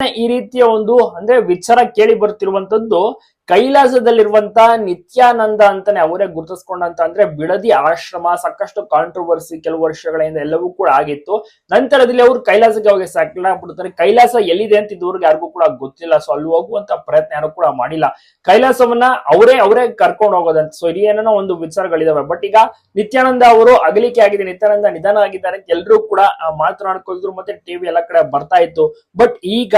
ಈ ರೀತಿಯ ಒಂದು ಅಂದ್ರೆ ವಿಚಾರ ಕೇಳಿ ಬರ್ತಿರುವಂತದ್ದು ಕೈಲಾಸದಲ್ಲಿರುವಂತ ನಿತ್ಯಾನಂದ ಅಂತಾನೆ ಅವರೇ ಗುರುತಿಸ್ಕೊಂಡಂತ ಅಂದ್ರೆ ಬಿಡದಿ ಆಶ್ರಮ ಸಾಕಷ್ಟು ಕಾಂಟ್ರವರ್ಸಿ ಕೆಲವು ವರ್ಷಗಳಿಂದ ಎಲ್ಲವೂ ಕೂಡ ಆಗಿತ್ತು. ನಂತರದಲ್ಲಿ ಅವರು ಕೈಲಾಸಕ್ಕೆ ಹೋಗಿ ಸೆಟ್ಲ್ ಆಗ್ಬಿಡ್ತಾರೆ. ಕೈಲಾಸ ಎಲ್ಲಿದೆ ಅಂತ ಇದುವರೆಗೆ ಯಾರಿಗೂ ಕೂಡ ಗೊತ್ತಿಲ್ಲ. ಸೊ ಅಲ್ಲಿ ಹೋಗುವಂತ ಪ್ರಯತ್ನ ಯಾರು ಕೂಡ ಮಾಡಿಲ್ಲ. ಕೈಲಾಸವನ್ನ ಅವರೇ ಅವರೇ ಕರ್ಕೊಂಡು ಹೋಗೋದಂತ. ಸೊ ಇಲ್ಲಿ ಏನೋ ಒಂದು ವಿಚಾರಗಳಿದಾವೆ. ಬಟ್ ಈಗ ನಿತ್ಯಾನಂದ ಅವರು ಅಗಲಿಕೆ ಆಗಿದೆ ನಿತ್ಯಾನಂದ ನಿಧನ ಆಗಿದ್ದಾರೆ ಎಲ್ಲರೂ ಕೂಡ ಆ, ಮಾತನಾಡ್ಕೊಳ್ದ್ರು ಮತ್ತೆ ಟಿವಿ ಎಲ್ಲ ಕಡೆ ಬರ್ತಾ ಇತ್ತು. ಬಟ್ ಈಗ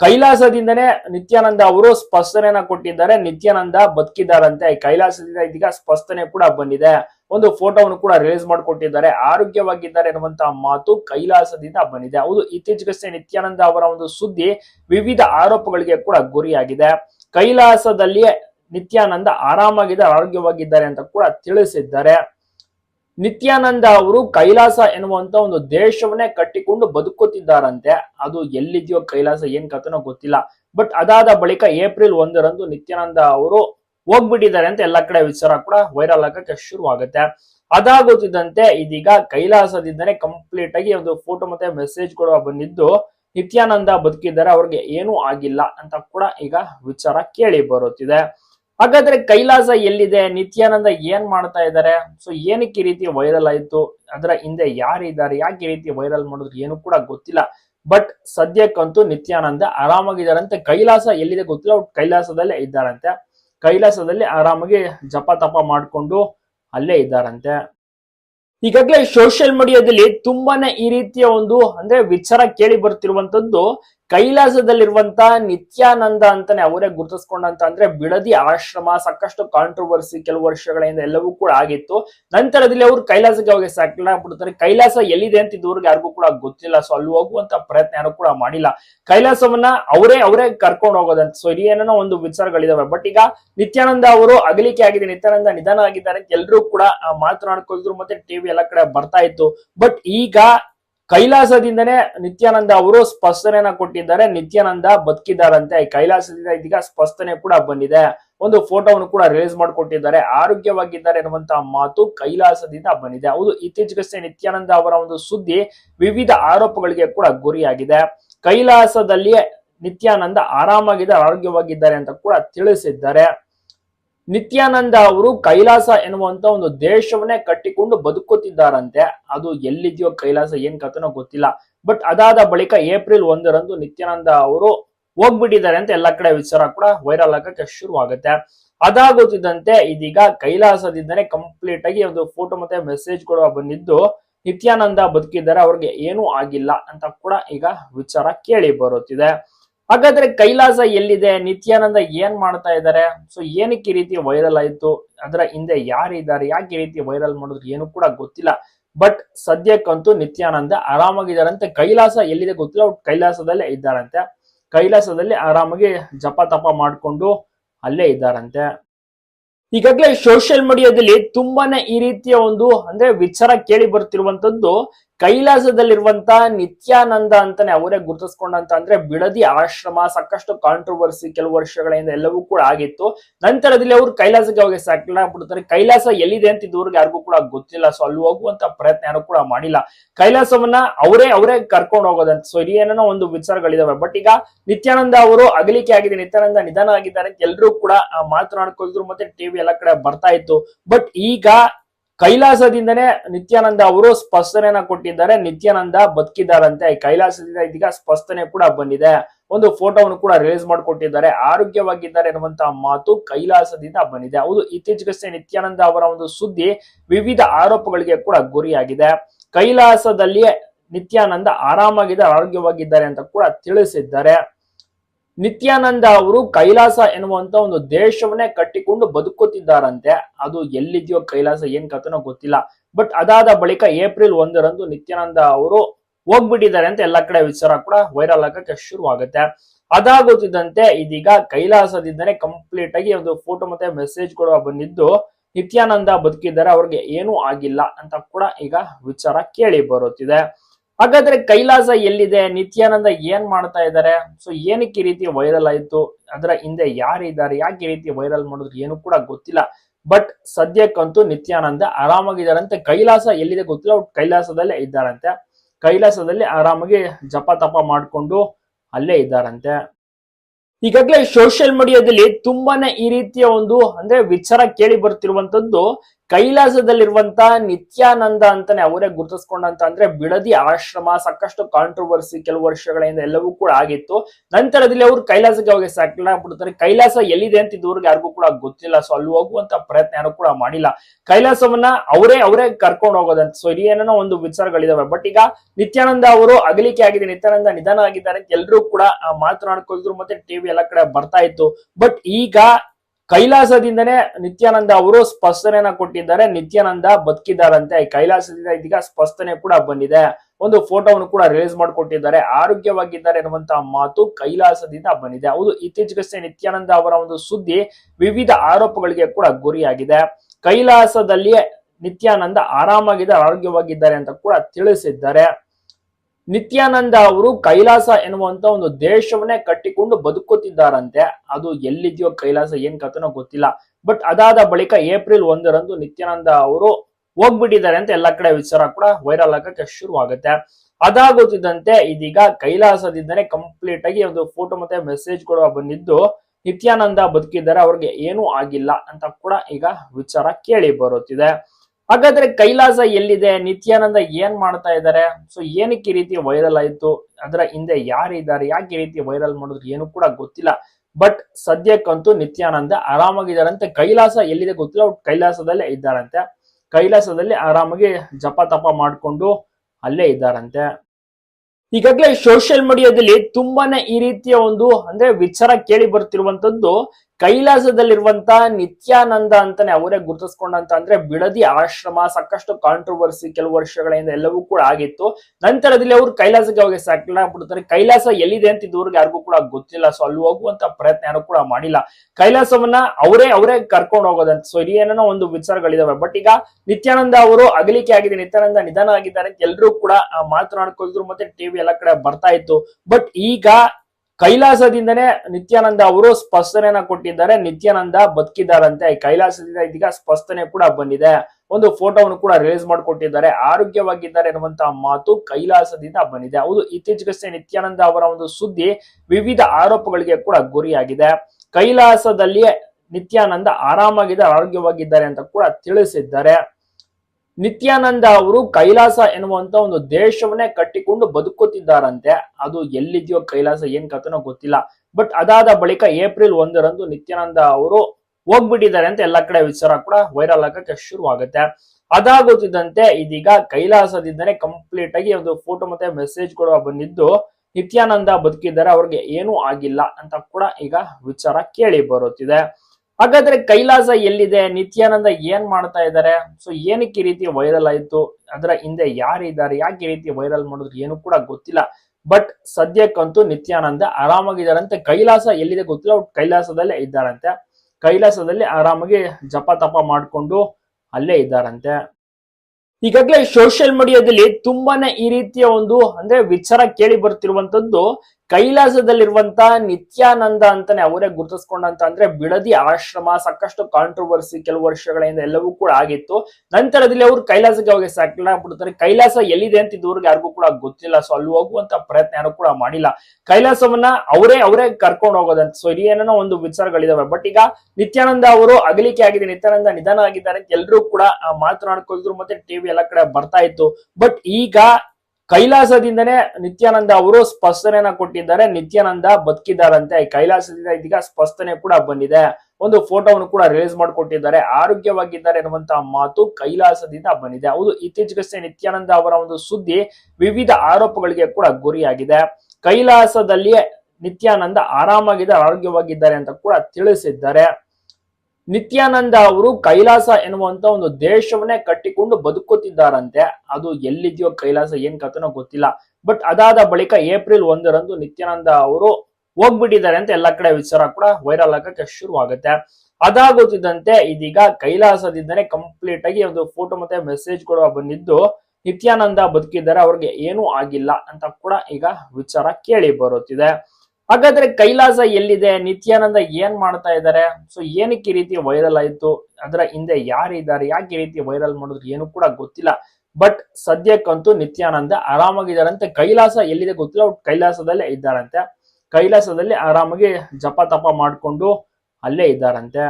ಕೈಲಾಸದಿಂದನೇ ನಿತ್ಯಾನಂದ ಅವರು ಸ್ಪಷ್ಟನೆಯನ್ನ ಕೊಟ್ಟಿದ್ದಾರೆ. ನಿತ್ಯಾನಂದ ಬದುಕಿದ್ದಾರಂತೆ. ಕೈಲಾಸದಿಂದ ಇದೀಗ ಸ್ಪಷ್ಟನೆ ಕೂಡ ಬಂದಿದೆ. ಒಂದು ಫೋಟೋವನ್ನು ಕೂಡ ರಿಲೀಸ್ ಮಾಡಿಕೊಟ್ಟಿದ್ದಾರೆ. ಆರೋಗ್ಯವಾಗಿದ್ದಾರೆ ಎನ್ನುವಂತಹ ಮಾತು ಕೈಲಾಸದಿಂದ ಬಂದಿದೆ. ಹೌದು, ಇತ್ತೀಚೆಗಷ್ಟೇ ನಿತ್ಯಾನಂದ ಅವರ ಒಂದು ಸುದ್ದಿ ವಿವಿಧ ಆರೋಪಗಳಿಗೆ ಕೂಡ ಗುರಿಯಾಗಿದೆ. ಕೈಲಾಸದಲ್ಲಿಯೇ ನಿತ್ಯಾನಂದ ಆರಾಮಾಗಿದ್ದಾರೆ, ಆರೋಗ್ಯವಾಗಿದ್ದಾರೆ ಅಂತ ಕೂಡ ತಿಳಿಸಿದ್ದಾರೆ. ನಿತ್ಯಾನಂದ ಅವರು ಕೈಲಾಸ ಎನ್ನುವಂತ ಒಂದು ದೇಶವನ್ನೇ ಕಟ್ಟಿಕೊಂಡು ಬದುಕುತ್ತಿದ್ದಾರಂತೆ. ಅದು ಎಲ್ಲಿದೆಯೋ ಕೈಲಾಸ ಏನ್ ಕಥನೋ ಗೊತ್ತಿಲ್ಲ. ಬಟ್ ಅದಾದ ಬಳಿಕ ಏಪ್ರಿಲ್ ಒಂದರಂದು ನಿತ್ಯಾನಂದ ಅವರು ಹೋಗ್ಬಿಟ್ಟಿದ್ದಾರೆ ಅಂತ ಎಲ್ಲ ಕಡೆ ವಿಚಾರ ಕೂಡ ವೈರಲ್ ಆಗಕ್ಕೆ ಶುರು ಆಗುತ್ತೆ ಅದಾಗುತ್ತಿದ್ದಂತೆ ಇದೀಗ ಕೈಲಾಸದಿಂದನೇ ಕಂಪ್ಲೀಟ್ ಆಗಿ ಒಂದು ಫೋಟೋ ಮತ್ತೆ ಮೆಸೇಜ್ ಕೂಡ ಬಂದಿದ್ದು ನಿತ್ಯಾನಂದ ಬದುಕಿದ್ದಾರೆ, ಅವ್ರಿಗೆ ಏನೂ ಆಗಿಲ್ಲ ಅಂತ ಕೂಡ ಈಗ ವಿಚಾರ ಕೇಳಿ ಬರುತ್ತಿದೆ. ಹಾಗಾದ್ರೆ ಕೈಲಾಸ ಎಲ್ಲಿದೆ? ನಿತ್ಯಾನಂದ ಏನ್ ಮಾಡ್ತಾ ಇದ್ದಾರೆ? ಸೊ ಏನಕ್ಕೆ ಈ ರೀತಿ ವೈರಲ್ ಆಯ್ತು? ಅದರ ಹಿಂದೆ ಯಾರಿದ್ದಾರೆ? ಯಾಕೆ ಈ ರೀತಿ ವೈರಲ್ ಮಾಡಿದ್ರು ಏನು ಕೂಡ ಗೊತ್ತಿಲ್ಲ. ಬಟ್ ಸದ್ಯಕ್ಕಂತೂ ನಿತ್ಯಾನಂದ ಆರಾಮಾಗಿದ್ದಾರಂತೆ. ಕೈಲಾಸ ಎಲ್ಲಿದೆ ಗೊತ್ತಿಲ್ಲ. ಕೈಲಾಸದಲ್ಲೇ ಇದ್ದಾರಂತೆ. ಕೈಲಾಸದಲ್ಲಿ ಆರಾಮಾಗಿ ಜಪ ತಪ ಮಾಡ್ಕೊಂಡು ಅಲ್ಲೇ ಇದ್ದಾರಂತೆ. ಈಗಾಗಲೇ ಸೋಷಿಯಲ್ ಮೀಡಿಯಾದಲ್ಲಿ ತುಂಬಾನೇ ಈ ರೀತಿಯ ಒಂದು, ಅಂದ್ರೆ ವಿಚಾರ ಕೇಳಿ ಬರ್ತಿರುವಂತದ್ದು ಕೈಲಾಸದಲ್ಲಿರುವಂತ ನಿತ್ಯಾನಂದ ಅಂತಾನೆ ಅವರೇ ಗುರುತಿಸ್ಕೊಂಡಂತ ಅಂದ್ರೆ ಬಿಡದಿ ಆಶ್ರಮ ಸಾಕಷ್ಟು ಕಾಂಟ್ರವರ್ಸಿ ಕೆಲವು ವರ್ಷಗಳಿಂದ ಎಲ್ಲವೂ ಕೂಡ ಆಗಿತ್ತು. ನಂತರದಲ್ಲಿ ಅವರು ಕೈಲಾಸಕ್ಕೆ ಹೋಗಿ ಸೆಟ್ಲ್ ಆಗ್ಬಿಡ್ತಾರೆ. ಕೈಲಾಸ ಎಲ್ಲಿದೆ ಅಂತ ಇದುವರೆಗೆ ಯಾರಿಗೂ ಕೂಡ ಗೊತ್ತಿಲ್ಲ. ಸೊ ಅಲ್ಲಿ ಹೋಗುವಂತ ಪ್ರಯತ್ನ ಯಾರು ಕೂಡ ಮಾಡಿಲ್ಲ. ಕೈಲಾಸವನ್ನ ಅವರೇ ಅವರೇ ಕರ್ಕೊಂಡು ಹೋಗೋದಂತ. ಸೊ ಇಲ್ಲಿ ಏನೋ ಒಂದು ವಿಚಾರಗಳಿದಾವೆ. ಬಟ್ ಈಗ ನಿತ್ಯಾನಂದ ಅವರು ಅಗಲಿಕೆ ಆಗಿದೆ ನಿತ್ಯಾನಂದ ನಿಧನ ಆಗಿದ್ದಾರೆ ಎಲ್ಲರೂ ಕೂಡ ಆ, ಮಾತನಾಡ್ಕೊಳ್ದ್ರು ಮತ್ತೆ ಟಿವಿ ಎಲ್ಲ ಕಡೆ ಬರ್ತಾ ಇತ್ತು. ಬಟ್ ಈಗ ಕೈಲಾಸದಿಂದನೇ ನಿತ್ಯಾನಂದ ಅವರು ಸ್ಪಷ್ಟನೆಯನ್ನ ಕೊಟ್ಟಿದ್ದಾರೆ. ನಿತ್ಯಾನಂದ ಬದುಕಿದ್ದಾರಂತೆ. ಕೈಲಾಸದಿಂದ ಇದೀಗ ಸ್ಪಷ್ಟನೆ ಕೂಡ ಬಂದಿದೆ. ಒಂದು ಫೋಟೋವನ್ನು ಕೂಡ ರಿಲೀಸ್ ಮಾಡಿಕೊಟ್ಟಿದ್ದಾರೆ. ಆರೋಗ್ಯವಾಗಿದ್ದಾರೆ ಎನ್ನುವಂತಹ ಮಾತು ಕೈಲಾಸದಿಂದ ಬಂದಿದೆ. ಹೌದು, ಇತ್ತೀಚೆಗಷ್ಟೇ ನಿತ್ಯಾನಂದ ಅವರ ಒಂದು ಸುದ್ದಿ ವಿವಿಧ ಆರೋಪಗಳಿಗೆ ಕೂಡ ಗುರಿಯಾಗಿದೆ. ಕೈಲಾಸದಲ್ಲಿಯೇ ನಿತ್ಯಾನಂದ ಆರಾಮಾಗಿದ್ದಾರೆ, ಆರೋಗ್ಯವಾಗಿದ್ದಾರೆ ಅಂತ ಕೂಡ ತಿಳಿಸಿದ್ದಾರೆ. ನಿತ್ಯಾನಂದ ಅವರು ಕೈಲಾಸ ಎನ್ನುವಂತ ಒಂದು ದೇಶವನ್ನೇ ಕಟ್ಟಿಕೊಂಡು ಬದುಕುತ್ತಿದ್ದಾರಂತೆ. ಅದು ಎಲ್ಲಿದೆಯೋ ಕೈಲಾಸ ಏನ್ ಕಥನೋ ಗೊತ್ತಿಲ್ಲ. ಬಟ್ ಅದಾದ ಬಳಿಕ ಏಪ್ರಿಲ್ ಒಂದರಂದು ನಿತ್ಯಾನಂದ ಅವರು ಹೋಗ್ಬಿಟ್ಟಿದ್ದಾರೆ ಅಂತ ಎಲ್ಲ ಕಡೆ ವಿಚಾರ ಕೂಡ ವೈರಲ್ ಆಗಕ್ಕೆ ಶುರು ಆಗುತ್ತೆ ಅದಾಗುತ್ತಿದ್ದಂತೆ ಇದೀಗ ಕೈಲಾಸದಿಂದನೇ ಕಂಪ್ಲೀಟ್ ಆಗಿ ಒಂದು ಫೋಟೋ ಮತ್ತೆ ಮೆಸೇಜ್ ಕೂಡ ಬಂದಿದ್ದು ನಿತ್ಯಾನಂದ ಬದುಕಿದ್ದಾರೆ, ಅವ್ರಿಗೆ ಏನೂ ಆಗಿಲ್ಲ ಅಂತ ಕೂಡ ಈಗ ವಿಚಾರ ಕೇಳಿ ಬರುತ್ತಿದೆ. ಹಾಗಾದ್ರೆ ಕೈಲಾಸ ಎಲ್ಲಿದೆ? ನಿತ್ಯಾನಂದ ಏನ್ ಮಾಡ್ತಾ ಇದ್ದಾರೆ? ಸೊ ಏನಕ್ಕೆ ಈ ರೀತಿ ವೈರಲ್ ಆಯ್ತು? ಅದರ ಹಿಂದೆ ಯಾರಿದ್ದಾರೆ? ಯಾಕೆ ಈ ರೀತಿ ವೈರಲ್ ಮಾಡಿದ್ರು ಏನು ಕೂಡ ಗೊತ್ತಿಲ್ಲ. ಬಟ್ ಸದ್ಯಕ್ಕಂತೂ ನಿತ್ಯಾನಂದ ಆರಾಮಾಗಿದ್ದಾರಂತೆ. ಕೈಲಾಸ ಎಲ್ಲಿದೆ ಗೊತ್ತಿಲ್ಲ. ಕೈಲಾಸದಲ್ಲೇ ಇದ್ದಾರಂತೆ. ಕೈಲಾಸದಲ್ಲಿ ಆರಾಮಾಗಿ ಜಪ ತಪ ಮಾಡ್ಕೊಂಡು ಅಲ್ಲೇ ಇದ್ದಾರಂತೆ. ಈಗಾಗಲೇ ಸೋಷಿಯಲ್ ಮೀಡಿಯಾದಲ್ಲಿ ತುಂಬಾನೇ ಈ ರೀತಿಯ ಒಂದು, ಅಂದ್ರೆ ವಿಚಾರ ಕೇಳಿ ಬರ್ತಿರುವಂತದ್ದು ಕೈಲಾಸದಲ್ಲಿರುವಂತ ನಿತ್ಯಾನಂದ ಅಂತಾನೆ ಅವರೇ ಗುರುತಿಸ್ಕೊಂಡಂತ ಅಂದ್ರೆ ಬಿಡದಿ ಆಶ್ರಮ ಸಾಕಷ್ಟು ಕಾಂಟ್ರವರ್ಸಿ ಕೆಲವು ವರ್ಷಗಳಿಂದ ಎಲ್ಲವೂ ಕೂಡ ಆಗಿತ್ತು. ನಂತರದಲ್ಲಿ ಅವರು ಕೈಲಾಸಕ್ಕೆ ಹೋಗಿ ಸೆಟ್ಲ್ ಆಗ್ಬಿಡ್ತಾರೆ. ಕೈಲಾಸ ಎಲ್ಲಿದೆ ಅಂತ ಇದುವರೆಗೆ ಯಾರಿಗೂ ಕೂಡ ಗೊತ್ತಿಲ್ಲ. ಸೊ ಅಲ್ಲಿ ಹೋಗುವಂತ ಪ್ರಯತ್ನ ಯಾರು ಕೂಡ ಮಾಡಿಲ್ಲ. ಕೈಲಾಸವನ್ನ ಅವರೇ ಅವರೇ ಕರ್ಕೊಂಡು ಹೋಗೋದಂತ. ಸೊ ಇಲ್ಲಿ ಏನೋ ಒಂದು ವಿಚಾರಗಳಿದಾವೆ. ಬಟ್ ಈಗ ನಿತ್ಯಾನಂದ ಅವರು ಅಗಲಿಕೆ ಆಗಿದೆ ನಿತ್ಯಾನಂದ ನಿಧನ ಆಗಿದ್ದಾರೆ ಅಂತ ಎಲ್ಲರೂ ಕೂಡ ಆ, ಮಾತನಾಡ್ಕೊಳ್ದ್ರು ಮತ್ತೆ ಟಿವಿ ಎಲ್ಲ ಕಡೆ ಬರ್ತಾ ಇತ್ತು. ಬಟ್ ಈಗ ಕೈಲಾಸದಿಂದನೇ ನಿತ್ಯಾನಂದ ಅವರು ಸ್ಪಷ್ಟನೆಯನ್ನ ಕೊಟ್ಟಿದ್ದಾರೆ. ನಿತ್ಯಾನಂದ ಬದುಕಿದ್ದಾರಂತೆ. ಕೈಲಾಸದಿಂದ ಇದೀಗ ಸ್ಪಷ್ಟನೆ ಕೂಡ ಬಂದಿದೆ. ಒಂದು ಫೋಟೋವನ್ನು ಕೂಡ ರಿಲೀಸ್ ಮಾಡಿಕೊಟ್ಟಿದ್ದಾರೆ. ಆರೋಗ್ಯವಾಗಿದ್ದಾರೆ ಎನ್ನುವಂತಹ ಮಾತು ಕೈಲಾಸದಿಂದ ಬಂದಿದೆ. ಹೌದು, ಇತ್ತೀಚೆಗಷ್ಟೇ ನಿತ್ಯಾನಂದ ಅವರ ಒಂದು ಸುದ್ದಿ ವಿವಿಧ ಆರೋಪಗಳಿಗೆ ಕೂಡ ಗುರಿಯಾಗಿದೆ. ಕೈಲಾಸದಲ್ಲಿಯೇ ನಿತ್ಯಾನಂದ ಆರಾಮಾಗಿದ್ದಾರೆ, ಆರೋಗ್ಯವಾಗಿದ್ದಾರೆ ಅಂತ ಕೂಡ ತಿಳಿಸಿದ್ದಾರೆ. ನಿತ್ಯಾನಂದ ಅವರು ಕೈಲಾಸ ಎನ್ನುವಂತ ಒಂದು ದೇಶವನ್ನೇ ಕಟ್ಟಿಕೊಂಡು ಬದುಕುತ್ತಿದ್ದಾರಂತೆ. ಅದು ಎಲ್ಲಿದೆಯೋ ಕೈಲಾಸ ಏನ್ ಕಥನೋ ಗೊತ್ತಿಲ್ಲ. ಬಟ್ ಅದಾದ ಬಳಿಕ ಏಪ್ರಿಲ್ ಒಂದರಂದು ನಿತ್ಯಾನಂದ ಅವರು ಹೋಗ್ಬಿಟ್ಟಿದ್ದಾರೆ ಅಂತ ಎಲ್ಲ ಕಡೆ ವಿಚಾರ ಕೂಡ ವೈರಲ್ ಆಗಕ್ಕೆ ಶುರು ಆಗುತ್ತೆ ಅದಾಗುತ್ತಿದ್ದಂತೆ ಇದೀಗ ಕೈಲಾಸದಿಂದನೇ ಕಂಪ್ಲೀಟ್ ಆಗಿ ಒಂದು ಫೋಟೋ ಮತ್ತೆ ಮೆಸೇಜ್ ಕೂಡ ಬಂದಿದ್ದು ನಿತ್ಯಾನಂದ ಬದುಕಿದ್ದಾರೆ, ಅವ್ರಿಗೆ ಏನೂ ಆಗಿಲ್ಲ ಅಂತ ಕೂಡ ಈಗ ವಿಚಾರ ಕೇಳಿ ಬರುತ್ತಿದೆ. ಹಾಗಾದ್ರೆ ಕೈಲಾಸ ಎಲ್ಲಿದೆ? ನಿತ್ಯಾನಂದ ಏನ್ ಮಾಡ್ತಾ ಇದ್ದಾರೆ ಸೊ ಏನಕ್ಕೆ ಈ ರೀತಿ ವೈರಲ್ ಆಯ್ತು? ಅದರ ಹಿಂದೆ ಯಾರಿದ್ದಾರೆ? ಯಾಕೆ ಈ ರೀತಿ ವೈರಲ್ ಮಾಡಿದ್ರು ಏನು ಕೂಡ ಗೊತ್ತಿಲ್ಲ. ಬಟ್ ಸದ್ಯಕ್ಕಂತೂ ನಿತ್ಯಾನಂದ ಆರಾಮಾಗಿದ್ದಾರಂತೆ. ಕೈಲಾಸ ಎಲ್ಲಿದೆ ಗೊತ್ತಿಲ್ಲ. ಕೈಲಾಸದಲ್ಲೇ ಇದ್ದಾರಂತೆ. ಕೈಲಾಸದಲ್ಲಿ ಆರಾಮಾಗಿ ಜಪ ತಪ ಮಾಡ್ಕೊಂಡು ಅಲ್ಲೇ ಇದ್ದಾರಂತೆ. ಈಗಾಗಲೇ ಸೋಷಿಯಲ್ ಮೀಡಿಯಾದಲ್ಲಿ ತುಂಬಾನೇ ಈ ರೀತಿಯ ಒಂದು, ಅಂದ್ರೆ ವಿಚಾರ ಕೇಳಿ ಬರ್ತಿರುವಂತದ್ದು ಕೈಲಾಸದಲ್ಲಿರುವಂತ ನಿತ್ಯಾನಂದ ಅಂತಾನೆ ಅವರೇ ಗುರುತಿಸ್ಕೊಂಡಂತ ಅಂದ್ರೆ ಬಿಡದಿ ಆಶ್ರಮ ಸಾಕಷ್ಟು ಕಾಂಟ್ರವರ್ಸಿ ಕೆಲವು ವರ್ಷಗಳಿಂದ ಎಲ್ಲವೂ ಕೂಡ ಆಗಿತ್ತು. ನಂತರದಲ್ಲಿ ಅವರು ಕೈಲಾಸಕ್ಕೆ ಹೋಗಿ ಸೆಟ್ಲ್ ಆಗ್ಬಿಡ್ತಾರೆ. ಕೈಲಾಸ ಎಲ್ಲಿದೆ ಅಂತ ಇದುವರೆಗೆ ಯಾರಿಗೂ ಕೂಡ ಗೊತ್ತಿಲ್ಲ. ಸೊ ಅಲ್ಲಿ ಹೋಗುವಂತ ಪ್ರಯತ್ನ ಯಾರು ಕೂಡ ಮಾಡಿಲ್ಲ. ಕೈಲಾಸವನ್ನ ಅವರೇ ಅವರೇ ಕರ್ಕೊಂಡು ಹೋಗೋದಂತ. ಸೊ ಇಲ್ಲಿ ಏನೋ ಒಂದು ವಿಚಾರಗಳಿದಾವೆ. ಬಟ್ ಈಗ ನಿತ್ಯಾನಂದ ಅವರು ಅಗಲಿಕೆ ಆಗಿದೆ ನಿತ್ಯಾನಂದ ನಿಧನ ಆಗಿದ್ದಾರೆ ಅಂತ ಎಲ್ಲರೂ ಕೂಡ ಆ, ಮಾತನಾಡ್ಕೊಳ್ದ್ರು ಮತ್ತೆ ಟಿವಿ ಎಲ್ಲ ಕಡೆ ಬರ್ತಾ ಇತ್ತು. ಬಟ್ ಈಗ ಕೈಲಾಸದಿಂದನೇ ನಿತ್ಯಾನಂದ ಅವರು ಸ್ಪಷ್ಟನೆಯನ್ನ ಕೊಟ್ಟಿದ್ದಾರೆ. ನಿತ್ಯಾನಂದ ಬದುಕಿದ್ದಾರಂತೆ. ಕೈಲಾಸದಿಂದ ಇದೀಗ ಸ್ಪಷ್ಟನೆ ಕೂಡ ಬಂದಿದೆ. ಒಂದು ಫೋಟೋವನ್ನು ಕೂಡ ರಿಲೀಸ್ ಮಾಡಿಕೊಟ್ಟಿದ್ದಾರೆ. ಆರೋಗ್ಯವಾಗಿದ್ದಾರೆ ಎನ್ನುವಂತಹ ಮಾತು ಕೈಲಾಸದಿಂದ ಬಂದಿದೆ. ಹೌದು, ಇತ್ತೀಚೆಗಷ್ಟೇ ನಿತ್ಯಾನಂದ ಅವರ ಒಂದು ಸುದ್ದಿ ವಿವಿಧ ಆರೋಪಗಳಿಗೆ ಕೂಡ ಗುರಿಯಾಗಿದೆ. ಕೈಲಾಸದಲ್ಲಿಯೇ ನಿತ್ಯಾನಂದ ಆರಾಮಾಗಿದ್ದಾರೆ, ಆರೋಗ್ಯವಾಗಿದ್ದಾರೆ ಅಂತ ಕೂಡ ತಿಳಿಸಿದ್ದಾರೆ. ನಿತ್ಯಾನಂದ ಅವರು ಕೈಲಾಸ ಎನ್ನುವಂತ ಒಂದು ದೇಶವನ್ನೇ ಕಟ್ಟಿಕೊಂಡು ಬದುಕುತ್ತಿದ್ದಾರಂತೆ. ಅದು ಎಲ್ಲಿದೆಯೋ ಕೈಲಾಸ ಏನ್ ಕಥನೋ ಗೊತ್ತಿಲ್ಲ. ಬಟ್ ಅದಾದ ಬಳಿಕ ಏಪ್ರಿಲ್ ಒಂದರಂದು ನಿತ್ಯಾನಂದ ಅವರು ಹೋಗ್ಬಿಟ್ಟಿದ್ದಾರೆ ಅಂತ ಎಲ್ಲ ಕಡೆ ವಿಚಾರ ಕೂಡ ವೈರಲ್ ಆಗಕ್ಕೆ ಶುರು ಆಗುತ್ತೆ ಅದಾಗುತ್ತಿದ್ದಂತೆ ಇದೀಗ ಕೈಲಾಸದಿಂದನೇ ಕಂಪ್ಲೀಟ್ ಆಗಿ ಒಂದು ಫೋಟೋ ಮತ್ತೆ ಮೆಸೇಜ್ ಕೂಡ ಬಂದಿದ್ದು, ನಿತ್ಯಾನಂದ ಬದುಕಿದ್ದಾರೆ, ಅವ್ರಿಗೆ ಏನೂ ಆಗಿಲ್ಲ ಅಂತ ಕೂಡ ಈಗ ವಿಚಾರ ಕೇಳಿ ಬರುತ್ತಿದೆ. ಹಾಗಾದ್ರೆ ಕೈಲಾಸ ಎಲ್ಲಿದೆ? ನಿತ್ಯಾನಂದ ಏನ್ ಮಾಡ್ತಾ ಇದ್ದಾರೆ ಸೊ ಏನಕ್ಕೆ ಈ ರೀತಿ ವೈರಲ್ ಆಯ್ತು? ಅದರ ಹಿಂದೆ ಯಾರಿದ್ದಾರೆ? ಯಾಕೆ ಈ ರೀತಿ ವೈರಲ್ ಮಾಡಿದ್ರು ಏನು ಕೂಡ ಗೊತ್ತಿಲ್ಲ. ಬಟ್ ಸದ್ಯಕ್ಕಂತೂ ನಿತ್ಯಾನಂದ ಆರಾಮಾಗಿದ್ದಾರಂತೆ. ಕೈಲಾಸ ಎಲ್ಲಿದೆ ಗೊತ್ತಿಲ್ಲ. ಕೈಲಾಸದಲ್ಲೇ ಇದ್ದಾರಂತೆ. ಕೈಲಾಸದಲ್ಲಿ ಆರಾಮಾಗಿ ಜಪ ತಪ ಮಾಡ್ಕೊಂಡು ಅಲ್ಲೇ ಇದ್ದಾರಂತೆ. ಈಗಾಗಲೇ ಸೋಷಿಯಲ್ ಮೀಡಿಯಾದಲ್ಲಿ ತುಂಬಾನೇ ಈ ರೀತಿಯ ಒಂದು, ಅಂದ್ರೆ ವಿಚಾರ ಕೇಳಿ ಬರ್ತಿರುವಂತದ್ದು ಕೈಲಾಸದಲ್ಲಿರುವಂತ ನಿತ್ಯಾನಂದ ಅಂತಾನೆ ಅವರೇ ಗುರುತಿಸ್ಕೊಂಡಂತ ಅಂದ್ರೆ ಬಿಡದಿ ಆಶ್ರಮ ಸಾಕಷ್ಟು ಕಾಂಟ್ರವರ್ಸಿ ಕೆಲವು ವರ್ಷಗಳಿಂದ ಎಲ್ಲವೂ ಕೂಡ ಆಗಿತ್ತು. ನಂತರದಲ್ಲಿ ಅವರು ಕೈಲಾಸಕ್ಕೆ ಹೋಗಿ ಸೆಟ್ಲ್ ಆಗ್ಬಿಡ್ತಾರೆ. ಕೈಲಾಸ ಎಲ್ಲಿದೆ ಅಂತ ಇದುವರೆಗೆ ಯಾರಿಗೂ ಕೂಡ ಗೊತ್ತಿಲ್ಲ. ಸೊ ಅಲ್ಲಿ ಹೋಗುವಂತ ಪ್ರಯತ್ನ ಯಾರು ಕೂಡ ಮಾಡಿಲ್ಲ. ಕೈಲಾಸವನ್ನ ಅವರೇ ಅವರೇ ಕರ್ಕೊಂಡು ಹೋಗೋದಂತ. ಸೊ ಇಲ್ಲಿ ಏನೋ ಒಂದು ವಿಚಾರಗಳಿದಾವೆ. ಬಟ್ ಈಗ ನಿತ್ಯಾನಂದ ಅವರು ಅಗಲಿಕೆ ಆಗಿದೆ ನಿತ್ಯಾನಂದ ನಿಧನ ಆಗಿದ್ದಾರೆ ಅಂತ ಎಲ್ಲರೂ ಕೂಡ ಆ, ಮಾತನಾಡ್ಕೊಳ್ದ್ರು ಮತ್ತೆ ಟಿವಿ ಎಲ್ಲ ಕಡೆ ಬರ್ತಾ ಇತ್ತು. ಬಟ್ ಈಗ ಕೈಲಾಸದಿಂದನೇ ನಿತ್ಯಾನಂದ ಅವರು ಸ್ಪಷ್ಟನೆಯನ್ನ ಕೊಟ್ಟಿದ್ದಾರೆ. ನಿತ್ಯಾನಂದ ಬದುಕಿದ್ದಾರಂತೆ. ಕೈಲಾಸದಿಂದ ಇದೀಗ ಸ್ಪಷ್ಟನೆ ಕೂಡ ಬಂದಿದೆ. ಒಂದು ಫೋಟೋವನ್ನು ಕೂಡ ರಿಲೀಸ್ ಮಾಡಿಕೊಟ್ಟಿದ್ದಾರೆ. ಆರೋಗ್ಯವಾಗಿದ್ದಾರೆ ಎನ್ನುವಂತಹ ಮಾತು ಕೈಲಾಸದಿಂದ ಬಂದಿದೆ. ಹೌದು, ಇತ್ತೀಚೆಗಷ್ಟೇ ನಿತ್ಯಾನಂದ ಅವರ ಒಂದು ಸುದ್ದಿ ವಿವಿಧ ಆರೋಪಗಳಿಗೆ ಕೂಡ ಗುರಿಯಾಗಿದೆ. ಕೈಲಾಸದಲ್ಲಿಯೇ ನಿತ್ಯಾನಂದ ಆರಾಮಾಗಿದ್ದಾರೆ, ಆರೋಗ್ಯವಾಗಿದ್ದಾರೆ ಅಂತ ಕೂಡ ತಿಳಿಸಿದ್ದಾರೆ. ನಿತ್ಯಾನಂದ ಅವರು ಕೈಲಾಸ ಎನ್ನುವಂತ ಒಂದು ದೇಶವನ್ನೇ ಕಟ್ಟಿಕೊಂಡು ಬದುಕುತ್ತಿದ್ದಾರಂತೆ. ಅದು ಎಲ್ಲಿದೆಯೋ ಕೈಲಾಸ ಏನ್ ಕಥನೋ ಗೊತ್ತಿಲ್ಲ. ಬಟ್ ಅದಾದ ಬಳಿಕ ಏಪ್ರಿಲ್ ಒಂದರಂದು ನಿತ್ಯಾನಂದ ಅವರು ಹೋಗ್ಬಿಟ್ಟಿದ್ದಾರೆ ಅಂತ ಎಲ್ಲ ಕಡೆ ವಿಚಾರ ಕೂಡ ವೈರಲ್ ಆಗಕ್ಕೆ ಶುರು ಆಗುತ್ತೆ ಅದಾಗುತ್ತಿದ್ದಂತೆ ಇದೀಗ ಕೈಲಾಸದಿಂದನೇ ಕಂಪ್ಲೀಟ್ ಆಗಿ ಒಂದು ಫೋಟೋ ಮತ್ತೆ ಮೆಸೇಜ್ ಕೂಡ ಬಂದಿದ್ದು ನಿತ್ಯಾನಂದ ಬದುಕಿದ್ದಾರೆ, ಅವ್ರಿಗೆ ಏನೂ ಆಗಿಲ್ಲ ಅಂತ ಕೂಡ ಈಗ ವಿಚಾರ ಕೇಳಿ ಬರುತ್ತಿದೆ. ಹಾಗಾದ್ರೆ ಕೈಲಾಸ ಎಲ್ಲಿದೆ? ನಿತ್ಯಾನಂದ ಏನ್ ಮಾಡ್ತಾ ಇದ್ದಾರೆ? ಸೊ ಏನಕ್ಕೆ ಈ ರೀತಿ ವೈರಲ್ ಆಯ್ತು? ಅದರ ಹಿಂದೆ ಯಾರಿದ್ದಾರೆ? ಯಾಕೆ ಈ ರೀತಿ ವೈರಲ್ ಮಾಡಿದ್ರು ಏನು ಕೂಡ ಗೊತ್ತಿಲ್ಲ. ಬಟ್ ಸದ್ಯಕ್ಕಂತೂ ನಿತ್ಯಾನಂದ ಆರಾಮಾಗಿದ್ದಾರಂತೆ. ಕೈಲಾಸ ಎಲ್ಲಿದೆ ಗೊತ್ತಿಲ್ಲ. ಕೈಲಾಸದಲ್ಲೇ ಇದ್ದಾರಂತೆ. ಕೈಲಾಸದಲ್ಲಿ ಆರಾಮಾಗಿ ಜಪ ತಪ ಮಾಡ್ಕೊಂಡು ಅಲ್ಲೇ ಇದ್ದಾರಂತೆ. ಈಗಾಗಲೇ ಸೋಷಿಯಲ್ ಮೀಡಿಯಾದಲ್ಲಿ ತುಂಬಾನೇ ಈ ರೀತಿಯ ಒಂದು, ಅಂದ್ರೆ ವಿಚಾರ ಕೇಳಿ ಬರ್ತಿರುವಂತದ್ದು ಕೈಲಾಸದಲ್ಲಿರುವಂತ ನಿತ್ಯಾನಂದ ಅಂತಾನೆ ಅವರೇ ಗುರುತಿಸ್ಕೊಂಡಂತ ಅಂದ್ರೆ ಬಿಡದಿ ಆಶ್ರಮ ಸಾಕಷ್ಟು ಕಾಂಟ್ರವರ್ಸಿ ಕೆಲವು ವರ್ಷಗಳಿಂದ ಎಲ್ಲವೂ ಕೂಡ ಆಗಿತ್ತು. ನಂತರದಲ್ಲಿ ಅವರು ಕೈಲಾಸಕ್ಕೆ ಹೋಗಿ ಸೆಟ್ಲ್ ಆಗ್ಬಿಡ್ತಾರೆ. ಕೈಲಾಸ ಎಲ್ಲಿದೆ ಅಂತ ಇದುವರೆಗೆ ಯಾರಿಗೂ ಕೂಡ ಗೊತ್ತಿಲ್ಲ. ಸೊ ಅಲ್ಲಿ ಹೋಗುವಂತ ಪ್ರಯತ್ನ ಯಾರು ಕೂಡ ಮಾಡಿಲ್ಲ. ಕೈಲಾಸವನ್ನ ಅವರೇ ಅವರೇ ಕರ್ಕೊಂಡು ಹೋಗೋದಂತ. ಸೊ ಇಲ್ಲಿ ಏನೋ ಒಂದು ವಿಚಾರಗಳಿದಾವೆ. ಬಟ್ ಈಗ ನಿತ್ಯಾನಂದ ಅವರು ಅಗಲಿಕೆ ಆಗಿದೆ ನಿತ್ಯಾನಂದ ನಿಧನ ಆಗಿದ್ದಾರೆ ಅಂತ ಎಲ್ಲರೂ ಕೂಡ ಆ, ಮಾತನಾಡ್ಕೊಳ್ದ್ರು ಮತ್ತೆ ಟಿವಿ ಎಲ್ಲ ಕಡೆ ಬರ್ತಾ ಇತ್ತು. ಬಟ್ ಈಗ ಕೈಲಾಸದಿಂದನೇ ನಿತ್ಯಾನಂದ ಅವರು ಸ್ಪಷ್ಟನೆಯನ್ನ ಕೊಟ್ಟಿದ್ದಾರೆ. ನಿತ್ಯಾನಂದ ಬದುಕಿದ್ದಾರಂತೆ. ಕೈಲಾಸದಿಂದ ಇದೀಗ ಸ್ಪಷ್ಟನೆ ಕೂಡ ಬಂದಿದೆ. ಒಂದು ಫೋಟೋವನ್ನು ಕೂಡ ರಿಲೀಸ್ ಮಾಡಿಕೊಟ್ಟಿದ್ದಾರೆ. ಆರೋಗ್ಯವಾಗಿದ್ದಾರೆ ಎನ್ನುವಂತಹ ಮಾತು ಕೈಲಾಸದಿಂದ ಬಂದಿದೆ. ಹೌದು, ಇತ್ತೀಚೆಗಷ್ಟೇ ನಿತ್ಯಾನಂದ ಅವರ ಒಂದು ಸುದ್ದಿ ವಿವಿಧ ಆರೋಪಗಳಿಗೆ ಕೂಡ ಗುರಿಯಾಗಿದೆ. ಕೈಲಾಸದಲ್ಲಿಯೇ ನಿತ್ಯಾನಂದ ಆರಾಮಾಗಿದ್ದಾರೆ, ಆರೋಗ್ಯವಾಗಿದ್ದಾರೆ ಅಂತ ಕೂಡ ತಿಳಿಸಿದ್ದಾರೆ. ನಿತ್ಯಾನಂದ ಅವರು ಕೈಲಾಸ ಎನ್ನುವಂತ ಒಂದು ದೇಶವನ್ನೇ ಕಟ್ಟಿಕೊಂಡು ಬದುಕುತ್ತಿದ್ದಾರಂತೆ. ಅದು ಎಲ್ಲಿದೆಯೋ ಕೈಲಾಸ ಏನ್ ಕಥನೋ ಗೊತ್ತಿಲ್ಲ. ಬಟ್ ಅದಾದ ಬಳಿಕ ಏಪ್ರಿಲ್ ಒಂದರಂದು ನಿತ್ಯಾನಂದ ಅವರು ಹೋಗ್ಬಿಟ್ಟಿದ್ದಾರೆ ಅಂತ ಎಲ್ಲ ಕಡೆ ವಿಚಾರ ಕೂಡ ವೈರಲ್ ಆಗಕ್ಕೆ ಶುರು ಆಗುತ್ತೆ ಅದಾಗುತ್ತಿದ್ದಂತೆ ಇದೀಗ ಕೈಲಾಸದಿಂದನೇ ಕಂಪ್ಲೀಟ್ ಆಗಿ ಒಂದು ಫೋಟೋ ಮತ್ತೆ ಮೆಸೇಜ್ ಕೂಡ ಬಂದಿದ್ದು ನಿತ್ಯಾನಂದ ಬದುಕಿದ್ದಾರೆ, ಅವ್ರಿಗೆ ಏನೂ ಆಗಿಲ್ಲ ಅಂತ ಕೂಡ ಈಗ ವಿಚಾರ ಕೇಳಿ ಬರುತ್ತಿದೆ. ಹಾಗಾದ್ರೆ ಕೈಲಾಸ ಎಲ್ಲಿದೆ? ನಿತ್ಯಾನಂದ ಏನ್ ಮಾಡ್ತಾ ಇದ್ದಾರೆ ಸೊ ಏನಕ್ಕೆ ಈ ರೀತಿ ವೈರಲ್ ಆಯ್ತು? ಅದರ ಹಿಂದೆ ಯಾರಿದ್ದಾರೆ? ಯಾಕೆ ಈ ರೀತಿ ವೈರಲ್ ಮಾಡಿದ್ರು ಏನು ಕೂಡ ಗೊತ್ತಿಲ್ಲ. ಬಟ್ ಸದ್ಯಕ್ಕಂತೂ ನಿತ್ಯಾನಂದ ಆರಾಮಾಗಿದ್ದಾರಂತೆ. ಕೈಲಾಸ ಎಲ್ಲಿದೆ ಗೊತ್ತಿಲ್ಲ. ಕೈಲಾಸದಲ್ಲೇ ಇದ್ದಾರಂತೆ. ಕೈಲಾಸದಲ್ಲಿ ಆರಾಮಾಗಿ ಜಪ ತಪ ಮಾಡ್ಕೊಂಡು ಅಲ್ಲೇ ಇದ್ದಾರಂತೆ.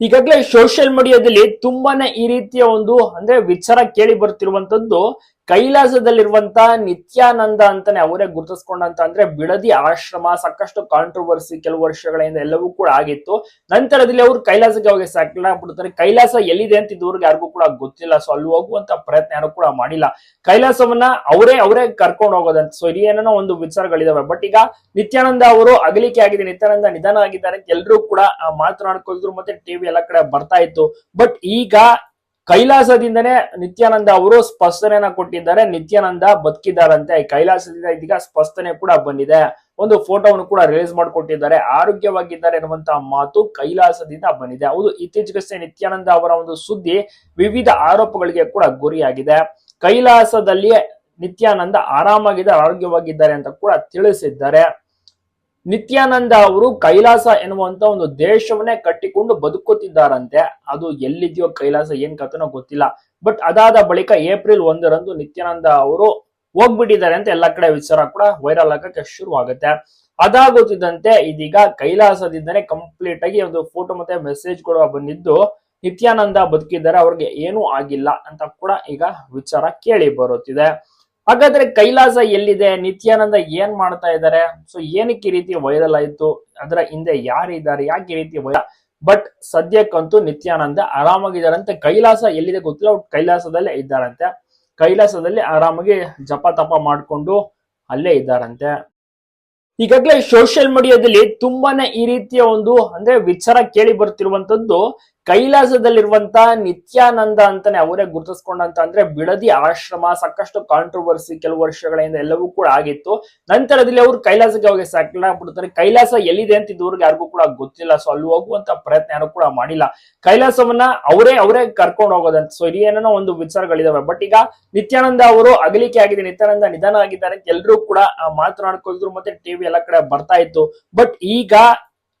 ಈಗಾಗಲೇ ಸೋಷಿಯಲ್ ಮೀಡಿಯಾದಲ್ಲಿ ತುಂಬಾನೇ ಈ ರೀತಿಯ ಒಂದು, ಅಂದ್ರೆ ವಿಚಾರ ಕೇಳಿ ಬರ್ತಿರುವಂತದ್ದು ಕೈಲಾಸದಲ್ಲಿರುವಂತ ನಿತ್ಯಾನಂದ ಅಂತಾನೆ ಅವರೇ ಗುರುತಿಸ್ಕೊಂಡಂತ ಅಂದ್ರೆ ಬಿಡದಿ ಆಶ್ರಮ ಸಾಕಷ್ಟು ಕಾಂಟ್ರವರ್ಸಿ ಕೆಲವು ವರ್ಷಗಳಿಂದ ಎಲ್ಲವೂ ಕೂಡ ಆಗಿತ್ತು. ನಂತರದಲ್ಲಿ ಅವರು ಕೈಲಾಸಕ್ಕೆ ಹೋಗಿ ಸೆಟ್ಲ್ ಆಗ್ಬಿಡ್ತಾರೆ. ಕೈಲಾಸ ಎಲ್ಲಿದೆ ಅಂತ ಇದುವರೆಗೆ ಯಾರಿಗೂ ಕೂಡ ಗೊತ್ತಿಲ್ಲ. ಸೊ ಅಲ್ಲಿ ಹೋಗುವಂತ ಪ್ರಯತ್ನ ಯಾರು ಕೂಡ ಮಾಡಿಲ್ಲ. ಕೈಲಾಸವನ್ನ ಅವರೇ ಅವರೇ ಕರ್ಕೊಂಡು ಹೋಗೋದಂತ. ಸೊ ಇಲ್ಲಿ ಏನೋ ಒಂದು ವಿಚಾರಗಳಿದಾವೆ. ಬಟ್ ಈಗ ನಿತ್ಯಾನಂದ ಅವರು ಅಗಲಿಕೆ ಆಗಿದೆ ನಿತ್ಯಾನಂದ ನಿಧಾನ ಆಗಿದ್ದಾರೆ ಅಂತ ಎಲ್ಲರೂ ಕೂಡ ಆ, ಮಾತನಾಡ್ಕೊಳ್ದ್ರು ಮತ್ತೆ ಟಿವಿ ಎಲ್ಲ ಕಡೆ ಬರ್ತಾ ಇತ್ತು. ಬಟ್ ಈಗ ಕೈಲಾಸದಿಂದನೇ ನಿತ್ಯಾನಂದ ಅವರು ಸ್ಪಷ್ಟನೆಯನ್ನ ಕೊಟ್ಟಿದ್ದಾರೆ. ನಿತ್ಯಾನಂದ ಬದುಕಿದ್ದಾರಂತೆ. ಕೈಲಾಸದಿಂದ ಇದೀಗ ಸ್ಪಷ್ಟನೆ ಕೂಡ ಬಂದಿದೆ. ಒಂದು ಫೋಟೋವನ್ನು ಕೂಡ ರಿಲೀಸ್ ಮಾಡಿಕೊಟ್ಟಿದ್ದಾರೆ. ಆರೋಗ್ಯವಾಗಿದ್ದಾರೆ ಎನ್ನುವಂತಹ ಮಾತು ಕೈಲಾಸದಿಂದ ಬಂದಿದೆ. ಹೌದು, ಇತ್ತೀಚೆಗಷ್ಟೇ ನಿತ್ಯಾನಂದ ಅವರ ಒಂದು ಸುದ್ದಿ ವಿವಿಧ ಆರೋಪಗಳಿಗೆ ಕೂಡ ಗುರಿಯಾಗಿದೆ. ಕೈಲಾಸದಲ್ಲಿಯೇ ನಿತ್ಯಾನಂದ ಆರಾಮಾಗಿದ್ದಾರೆ, ಆರೋಗ್ಯವಾಗಿದ್ದಾರೆ ಅಂತ ಕೂಡ ತಿಳಿಸಿದ್ದಾರೆ. ನಿತ್ಯಾನಂದ ಅವರು ಕೈಲಾಸ ಎನ್ನುವಂತ ಒಂದು ದೇಶವನ್ನೇ ಕಟ್ಟಿಕೊಂಡು ಬದುಕುತ್ತಿದ್ದಾರಂತೆ. ಅದು ಎಲ್ಲಿದೆಯೋ ಕೈಲಾಸ ಏನ್ ಕಥನೋ ಗೊತ್ತಿಲ್ಲ. ಬಟ್ ಅದಾದ ಬಳಿಕ ಏಪ್ರಿಲ್ ಒಂದರಂದು ನಿತ್ಯಾನಂದ ಅವರು ಹೋಗ್ಬಿಟ್ಟಿದ್ದಾರೆ ಅಂತ ಎಲ್ಲ ಕಡೆ ವಿಚಾರ ಕೂಡ ವೈರಲ್ ಆಗಕ್ಕೆ ಶುರು ಆಗುತ್ತೆ ಅದಾಗುತ್ತಿದ್ದಂತೆ ಇದೀಗ ಕೈಲಾಸದಿಂದನೇ ಕಂಪ್ಲೀಟ್ ಆಗಿ ಒಂದು ಫೋಟೋ ಮತ್ತೆ ಮೆಸೇಜ್ ಕೂಡ ಬಂದಿದ್ದು ನಿತ್ಯಾನಂದ ಬದುಕಿದ್ದಾರೆ, ಅವ್ರಿಗೆ ಏನೂ ಆಗಿಲ್ಲ ಅಂತ ಕೂಡ ಈಗ ವಿಚಾರ ಕೇಳಿ ಬರುತ್ತಿದೆ. ಹಾಗಾದ್ರೆ ಕೈಲಾಸ ಎಲ್ಲಿದೆ? ನಿತ್ಯಾನಂದ ಏನ್ ಮಾಡ್ತಾ ಇದ್ದಾರೆ? ಸೊ ಏನಕ್ಕೆ ಈ ರೀತಿ ವೈರಲ್ ಆಯ್ತು? ಅದರ ಹಿಂದೆ ಯಾರಿದ್ದಾರೆ? ಯಾಕೆ ಈ ರೀತಿ ವೈರಲ್ ಬಟ್ ಸದ್ಯಕ್ಕಂತೂ ನಿತ್ಯಾನಂದ ಆರಾಮಾಗಿದ್ದಾರಂತೆ. ಕೈಲಾಸ ಎಲ್ಲಿದೆ ಗೊತ್ತಿಲ್ಲ ಕೈಲಾಸದಲ್ಲೇ ಇದ್ದಾರಂತೆ. ಕೈಲಾಸದಲ್ಲಿ ಆರಾಮಾಗಿ ಜಪ ತಪ ಮಾಡ್ಕೊಂಡು ಅಲ್ಲೇ ಇದ್ದಾರಂತೆ. ಈಗಾಗಲೇ ಸೋಷಿಯಲ್ ಮೀಡಿಯಾದಲ್ಲಿ ತುಂಬಾನೇ ಈ ರೀತಿಯ ಒಂದು, ಅಂದ್ರೆ ವಿಚಾರ ಕೇಳಿ ಬರ್ತಿರುವಂತದ್ದು ಕೈಲಾಸದಲ್ಲಿರುವಂತ ನಿತ್ಯಾನಂದ ಅಂತಾನೆ ಅವರೇ ಗುರುತಿಸ್ಕೊಂಡಂತ ಅಂದ್ರೆ ಬಿಡದಿ ಆಶ್ರಮ, ಸಾಕಷ್ಟು ಕಾಂಟ್ರವರ್ಸಿ ಕೆಲವು ವರ್ಷಗಳಿಂದ ಎಲ್ಲವೂ ಕೂಡ ಆಗಿತ್ತು. ನಂತರದಲ್ಲಿ ಅವರು ಕೈಲಾಸಕ್ಕೆ ಹೋಗಿ ಸೆಟ್ಲ್ ಆಗ್ಬಿಡ್ತಾರೆ. ಕೈಲಾಸ ಎಲ್ಲಿದೆ ಅಂತ ಇದುವರೆಗೆ ಯಾರಿಗೂ ಕೂಡ ಗೊತ್ತಿಲ್ಲ. ಸೊ ಅಲ್ಲಿ ಹೋಗುವಂತ ಪ್ರಯತ್ನ ಯಾರು ಕೂಡ ಮಾಡಿಲ್ಲ. ಕೈಲಾಸವನ್ನ ಅವರೇ ಅವರೇ ಕರ್ಕೊಂಡು ಹೋಗೋದಂತ. ಸೊ ಇಲ್ಲಿ ಏನೋ ಒಂದು ವಿಚಾರಗಳಿದಾವೆ. ಬಟ್ ಈಗ ನಿತ್ಯಾನಂದ ಅವರು ಅಗಲಿಕೆ ಆಗಿದೆ. ನಿತ್ಯಾನಂದ ನಿಧನ ಆಗಿದ್ದಾರೆ ಅಂತ ಎಲ್ಲರೂ ಕೂಡ ಮಾತನಾಡ್ಕೊಳ್ದ್ರು ಮತ್ತೆ ಟಿವಿ ಎಲ್ಲ ಕಡೆ ಬರ್ತಾ ಇತ್ತು. ಬಟ್ ಈಗ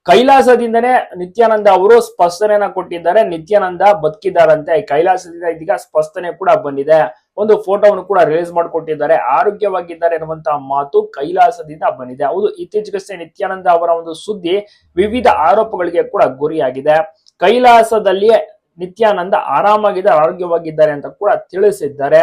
ಕೈಲಾಸದಿಂದನೇ ನಿತ್ಯಾನಂದ ಅವರು ಸ್ಪಷ್ಟನೆಯನ್ನ ಕೊಟ್ಟಿದ್ದಾರೆ. ನಿತ್ಯಾನಂದ ಬದುಕಿದ್ದಾರಂತೆ. ಕೈಲಾಸದಿಂದ ಇದೀಗ ಸ್ಪಷ್ಟನೆ ಕೂಡ ಬಂದಿದೆ. ಒಂದು ಫೋಟೋವನ್ನು ಕೂಡ ರಿಲೀಸ್ ಮಾಡಿಕೊಟ್ಟಿದ್ದಾರೆ. ಆರೋಗ್ಯವಾಗಿದ್ದಾರೆ ಎನ್ನುವಂತಹ ಮಾತು ಕೈಲಾಸದಿಂದ ಬಂದಿದೆ. ಹೌದು, ಇತ್ತೀಚೆಗಷ್ಟೇ ನಿತ್ಯಾನಂದ ಅವರ ಒಂದು ಸುದ್ದಿ ವಿವಿಧ ಆರೋಪಗಳಿಗೆ ಕೂಡ ಗುರಿಯಾಗಿದೆ. ಕೈಲಾಸದಲ್ಲಿಯೇ ನಿತ್ಯಾನಂದ ಆರಾಮಾಗಿದ್ದಾರೆ, ಆರೋಗ್ಯವಾಗಿದ್ದಾರೆ ಅಂತ ಕೂಡ ತಿಳಿಸಿದ್ದಾರೆ.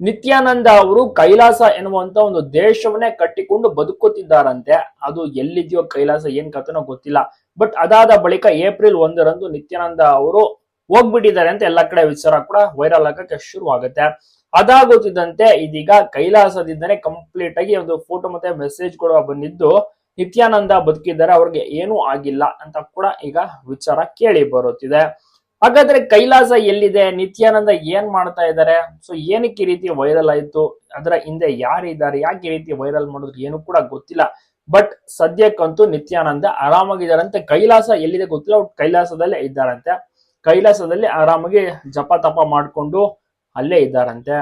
ನಿತ್ಯಾನಂದ ಅವರು ಕೈಲಾಸ ಎನ್ನುವಂತ ಒಂದು ದೇಶವನ್ನೇ ಕಟ್ಟಿಕೊಂಡು ಬದುಕುತ್ತಿದ್ದಾರಂತೆ. ಅದು ಎಲ್ಲಿದೆಯೋ ಕೈಲಾಸ ಏನ್ ಕಥನೋ ಗೊತ್ತಿಲ್ಲ. ಬಟ್ ಅದಾದ ಬಳಿಕ ಏಪ್ರಿಲ್ ಒಂದರಂದು ನಿತ್ಯಾನಂದ ಅವರು ಹೋಗ್ಬಿಟ್ಟಿದ್ದಾರೆ ಅಂತ ಎಲ್ಲ ಕಡೆ ವಿಚಾರ ಕೂಡ ವೈರಲ್ ಆಗಕ್ಕೆ ಶುರು ಆಗುತ್ತೆ ಅದಾಗುತ್ತಿದ್ದಂತೆ ಇದೀಗ ಕೈಲಾಸದಿಂದನೇ ಕಂಪ್ಲೀಟ್ ಆಗಿ ಒಂದು ಫೋಟೋ ಮತ್ತೆ ಮೆಸೇಜ್ ಕೂಡ ಬಂದಿದ್ದು ನಿತ್ಯಾನಂದ ಬದುಕಿದ್ದಾರೆ, ಅವ್ರಿಗೆ ಏನೂ ಆಗಿಲ್ಲ ಅಂತ ಕೂಡ ಈಗ ವಿಚಾರ ಕೇಳಿ ಬರುತ್ತಿದೆ. ಹಾಗಾದ್ರೆ ಕೈಲಾಸ ಎಲ್ಲಿದೆ? ನಿತ್ಯಾನಂದ ಏನ್ ಮಾಡ್ತಾ ಇದ್ದಾರೆ? ಸೊ ಏನಕ್ಕೆ ಈ ರೀತಿ ವೈರಲ್ ಆಯ್ತು? ಅದರ ಹಿಂದೆ ಯಾರಿದ್ದಾರೆ? ಯಾಕೆ ಈ ರೀತಿ ವೈರಲ್ ಮಾಡಿದ್ರು ಏನು ಕೂಡ ಗೊತ್ತಿಲ್ಲ. ಬಟ್ ಸದ್ಯಕ್ಕಂತೂ ನಿತ್ಯಾನಂದ ಆರಾಮಾಗಿದ್ದಾರಂತೆ. ಕೈಲಾಸ ಎಲ್ಲಿದೆ ಗೊತ್ತಿಲ್ಲ ಕೈಲಾಸದಲ್ಲೇ ಇದ್ದಾರಂತೆ. ಕೈಲಾಸದಲ್ಲಿ ಆರಾಮಾಗಿ ಜಪ ತಪ ಮಾಡ್ಕೊಂಡು ಅಲ್ಲೇ ಇದ್ದಾರಂತೆ.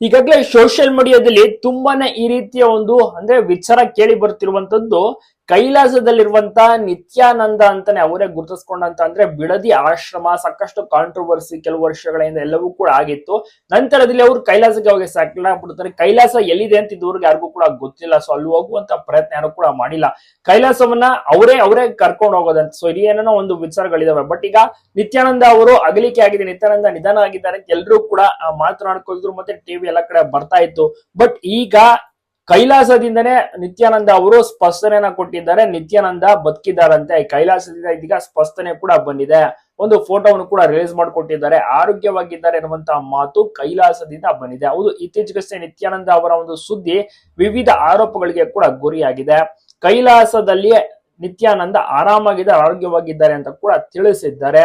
ಈಗಾಗಲೇ ಸೋಷಿಯಲ್ ಮೀಡಿಯಾದಲ್ಲಿ ತುಂಬಾನೇ ಈ ರೀತಿಯ ಒಂದು, ಅಂದ್ರೆ ವಿಚಾರ ಕೇಳಿ ಬರ್ತಿರುವಂತದ್ದು ಕೈಲಾಸದಲ್ಲಿರುವಂತ ನಿತ್ಯಾನಂದ ಅಂತಾನೆ ಅವರೇ ಗುರುತಿಸ್ಕೊಂಡಂತ ಅಂದ್ರೆ ಬಿಡದಿ ಆಶ್ರಮ, ಸಾಕಷ್ಟು ಕಾಂಟ್ರವರ್ಸಿ ಕೆಲವು ವರ್ಷಗಳಿಂದ ಎಲ್ಲವೂ ಕೂಡ ಆಗಿತ್ತು. ನಂತರದಲ್ಲಿ ಅವರು ಕೈಲಾಸಕ್ಕೆ ಹೋಗಿ ಸೆಟ್ಲ್ ಆಗ್ಬಿಡ್ತಾರೆ. ಕೈಲಾಸ ಎಲ್ಲಿದೆ ಅಂತ ಇದುವರೆಗೆ ಯಾರಿಗೂ ಕೂಡ ಗೊತ್ತಿಲ್ಲ. ಸೊ ಅಲ್ಲಿ ಹೋಗುವಂತ ಪ್ರಯತ್ನ ಯಾರು ಕೂಡ ಮಾಡಿಲ್ಲ. ಕೈಲಾಸವನ್ನ ಅವರೇ ಅವರೇ ಕರ್ಕೊಂಡು ಹೋಗೋದಂತ. ಸೊ ಇಲ್ಲಿ ಏನೋ ಒಂದು ವಿಚಾರಗಳಿದಾವೆ. ಬಟ್ ಈಗ ನಿತ್ಯಾನಂದ ಅವರು ಅಗಲಿಕೆ ಆಗಿದೆ. ನಿತ್ಯಾನಂದ ನಿಧನ ಆಗಿದ್ದಾರೆ ಅಂತ ಎಲ್ಲರೂ ಕೂಡ ಮಾತನಾಡ್ಕೊಳ್ದ್ರು ಮತ್ತೆ ಟಿವಿ ಎಲ್ಲ ಕಡೆ ಬರ್ತಾ ಇತ್ತು. ಬಟ್ ಈಗ ಕೈಲಾಸದಿಂದನೇ ನಿತ್ಯಾನಂದ ಅವರು ಸ್ಪಷ್ಟನೆಯನ್ನ ಕೊಟ್ಟಿದ್ದಾರೆ. ನಿತ್ಯಾನಂದ ಬದುಕಿದ್ದಾರಂತೆ. ಕೈಲಾಸದಿಂದ ಇದೀಗ ಸ್ಪಷ್ಟನೆ ಕೂಡ ಬಂದಿದೆ. ಒಂದು ಫೋಟೋವನ್ನು ಕೂಡ ರಿಲೀಸ್ ಮಾಡಿಕೊಟ್ಟಿದ್ದಾರೆ. ಆರೋಗ್ಯವಾಗಿದ್ದಾರೆ ಎನ್ನುವಂತಹ ಮಾತು ಕೈಲಾಸದಿಂದ ಬಂದಿದೆ. ಹೌದು, ಇತ್ತೀಚೆಗಷ್ಟೇ ನಿತ್ಯಾನಂದ ಅವರ ಒಂದು ಸುದ್ದಿ ವಿವಿಧ ಆರೋಪಗಳಿಗೆ ಕೂಡ ಗುರಿಯಾಗಿದೆ. ಕೈಲಾಸದಲ್ಲಿಯೇ ನಿತ್ಯಾನಂದ ಆರಾಮಾಗಿದ್ದಾರೆ, ಆರೋಗ್ಯವಾಗಿದ್ದಾರೆ ಅಂತ ಕೂಡ ತಿಳಿಸಿದ್ದಾರೆ.